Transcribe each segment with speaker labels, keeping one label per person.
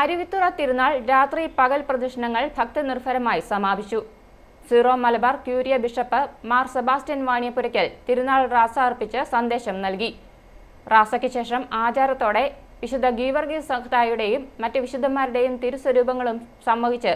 Speaker 1: അരുവിത്തുറ തിരുനാൾ രാത്രി പകൽ പ്രദർശനങ്ങൾ ഭക്തനിർഭരമായി സമാപിച്ചു. Syro Malabar Curia bishop Mar Sebastian Vaniyapurackal തിരുനാൾ റാസ അർപ്പിച്ച് സന്ദേശം നൽകി. റാസയ്ക്ക് ശേഷം ആചാരത്തോടെ വിശുദ്ധ ഗീവർഗീസ് സഹതായുടെയും മറ്റ് വിശുദ്ധന്മാരുടെയും തിരുസ്വരൂപങ്ങളും സംവഹിച്ച്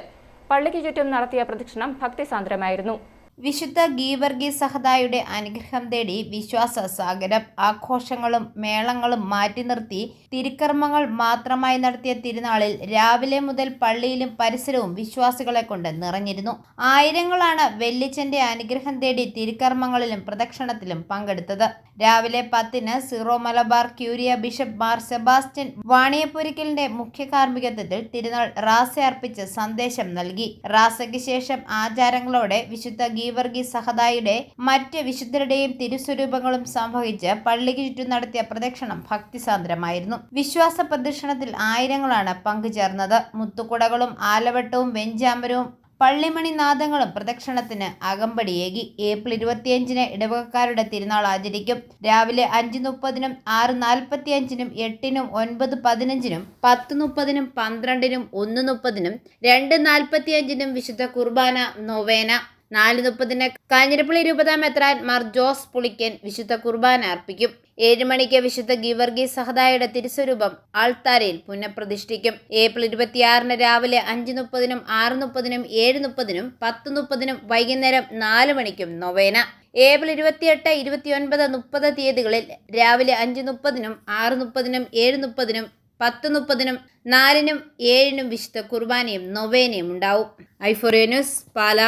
Speaker 1: പള്ളിക്ക് ചുറ്റും നടത്തിയ പ്രദക്ഷിണം ഭക്തിസാന്ദ്രമായിരുന്നു.
Speaker 2: വിശുദ്ധ ഗീവർഗി സഹദായുടെ അനുഗ്രഹം തേടി വിശ്വാസ സാഗരം ആഘോഷങ്ങളും മേളങ്ങളും മാറ്റി നിർത്തി തിരുക്കർമ്മങ്ങൾ മാത്രമായി നടത്തിയ തിരുനാളിൽ രാവിലെ മുതൽ പള്ളിയിലും പരിസരവും വിശ്വാസികളെ കൊണ്ട് നിറഞ്ഞിരുന്നു. ആയിരങ്ങളാണ് വെല്ലിച്ചന്റെ അനുഗ്രഹം തേടി തിരുക്കർമ്മങ്ങളിലും പ്രദക്ഷിണത്തിലും പങ്കെടുത്തത്. രാവിലെ പത്തിന് Syro Malabar Curia bishop Mar Sebastian വാണിയപ്പുരിക്കലിന്റെ മുഖ്യ കാർമ്മികത്വത്തിൽ തിരുനാൾ റാസ അർപ്പിച്ച് സന്ദേശം നൽകി. റാസയ്ക്ക് ശേഷം ആചാരങ്ങളോടെ വിശുദ്ധ ഗീവർഗി സഹദായുടെ മറ്റ് വിശുദ്ധരുടെയും തിരുസ്വരൂപങ്ങളും സംവഹിച്ച് പള്ളിക്ക് ചുറ്റും നടത്തിയ പ്രദക്ഷിണം ഭക്തിസാന്ദ്രമായിരുന്നു. വിശ്വാസ പ്രദക്ഷിണത്തിൽ ആയിരങ്ങളാണ് പങ്കുചേർന്നത്. മുത്തുകുടകളും ആലവട്ടവും വെഞ്ചാമ്പരവും പള്ളിമണി നാദങ്ങളും പ്രദക്ഷിണത്തിന് അകമ്പടിയേകി. ഏപ്രിൽ ഇരുപത്തിയഞ്ചിന് ഇടവകക്കാരുടെ തിരുനാൾ ആചരിക്കും. രാവിലെ അഞ്ച് മുപ്പതിനും ആറ് നാൽപ്പത്തിയഞ്ചിനും എട്ടിനും ഒൻപത് പതിനഞ്ചിനും പത്ത് മുപ്പതിനും പന്ത്രണ്ടിനും ഒന്ന് മുപ്പതിനും രണ്ട് നാൽപ്പത്തിയഞ്ചിനും വിശുദ്ധ കുർബാന നൊവേന നാല് മുപ്പതിന് കാഞ്ഞിരപ്പള്ളി രൂപതാ മെത്രാൻമാർ ജോസ് പുളിക്കൻ വിശുദ്ധ കുർബാന അർപ്പിക്കും. ഏഴ് മണിക്ക് വിശുദ്ധ ഗീവർഗി സഹദായുടെ തിരുസ്വരൂപം ആൾത്താരയിൽ പുനഃപ്രതിഷ്ഠിക്കും. ഏപ്രിൽ ഇരുപത്തിയാറിന് രാവിലെ അഞ്ച് മുപ്പതിനും ആറ് മുപ്പതിനും ഏഴ് മുപ്പതിനും പത്ത് മുപ്പതിനും വൈകുന്നേരം നാല് മണിക്കും നൊവേന. ഏപ്രിൽ ഇരുപത്തിയെട്ട് ഇരുപത്തിയൊൻപത് മുപ്പത് തീയതികളിൽ രാവിലെ അഞ്ച് മുപ്പതിനും ആറ് മുപ്പതിനും ഏഴ് മുപ്പതിനും പത്ത് മുപ്പതിനും നാലിനും ഏഴിനും വിശുദ്ധ കുർബാനയും നൊവേനയും ഉണ്ടാവും. ഐഫോറിയ ന്യൂസ് പാല.